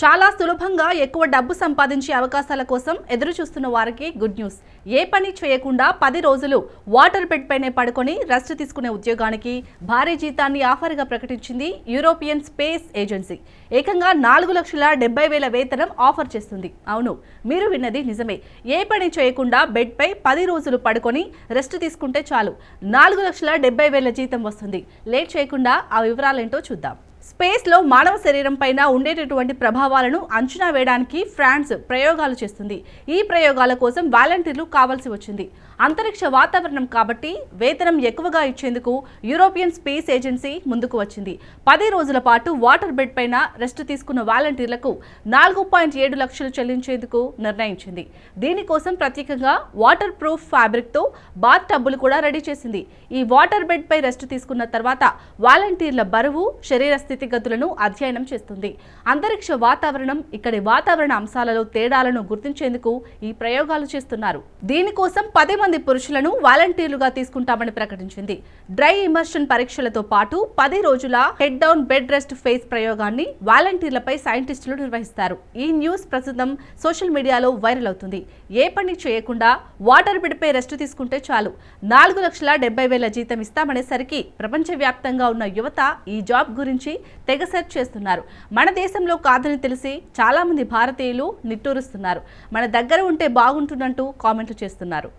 చాలా సులభంగా ఎక్కువ డబ్బు సంపాదించే అవకాశాల కోసం ఎదురు చూస్తున్న వారికి గుడ్ న్యూస్. ఏ పని చేయకుండా పది రోజులు వాటర్ బెడ్ పైనే పడుకొని రెస్ట్ తీసుకునే ఉద్యోగానికి భారీ జీతాన్ని ఆఫర్గా ప్రకటించింది యూరోపియన్ స్పేస్ ఏజెన్సీ. ఏకంగా నాలుగు లక్షల డెబ్బై వేల వేతనం ఆఫర్ చేస్తుంది. అవును మీరు విన్నది నిజమే. ఏ పని చేయకుండా బెడ్పై పది రోజులు పడుకొని రెస్ట్ తీసుకుంటే చాలు. నాలుగు లక్షల డెబ్బై వేల జీతం వస్తుంది. లేట్ చేయకుండా ఆ వివరాలేంటో చూద్దాం. స్పేస్లో మానవ శరీరం పైన ఉండేటటువంటి ప్రభావాలను అంచనా వేయడానికి ఫ్రాన్స్ ప్రయోగాలు చేస్తుంది. ఈ ప్రయోగాల కోసం వాలంటీర్లు కావాల్సి వచ్చింది. అంతరిక్ష వాతావరణం కాబట్టి వేతనం ఎక్కువగా ఇచ్చేందుకు యూరోపియన్ స్పేస్ ఏజెన్సీ ముందుకు వచ్చింది. పది రోజుల పాటు వాటర్ బెడ్ పైన రెస్ట్ తీసుకున్న వాలంటీర్లకు నాలుగు పాయింట్ ఏడు లక్షలు చెల్లించేందుకు నిర్ణయించింది. దీనికోసం ప్రత్యేకంగా వాటర్ ప్రూఫ్ ఫ్యాబ్రిక్తో బాత్ టబ్బులు కూడా రెడీ చేసింది. ఈ వాటర్ బెడ్ పై రెస్ట్ తీసుకున్న తర్వాత వాలంటీర్ల బరువు శరీర స్థితిగతులను అధ్యయనం చేస్తుంది. అంతరిక్ష వాతావరణం ఇక్కడి వాతావరణ అంశాలలో తేడాలను గుర్తించేందుకు ఈ ప్రయోగాలు చేస్తున్నారు. దీనికోసం పది మంది పురుషులను వాలంటీర్లుగా తీసుకుంటామని ప్రకటించింది. డ్రై ఇమర్షన్ పరీక్షలతో పాటు పది రోజుల head down bed rest phase ప్రయోగాన్ని వాలంటీర్లపై సైంటిస్టులు నిర్వహిస్తారు. ఈ న్యూస్ ప్రస్తుతం సోషల్ మీడియాలో వైరల్ అవుతుంది. ఏ పని చేయకుండా వాటర్ బెడ్పై రెస్ట్ తీసుకుంటే చాలు. నాలుగు లక్షల డెబ్బై వేల జీతం ఇస్తామనేసరికి ప్రపంచవ్యాప్తంగా ఉన్న యువత ఈ జాబ్ గురించి తెగ సెర్చ్ చేస్తున్నారు. మన దేశంలో కాదని తెలిసి చాలామంది భారతీయులు నిట్టూరుస్తున్నారు. మన దగ్గర ఉంటే బాగుంటుందంటూ కామెంట్లు చేస్తున్నారు.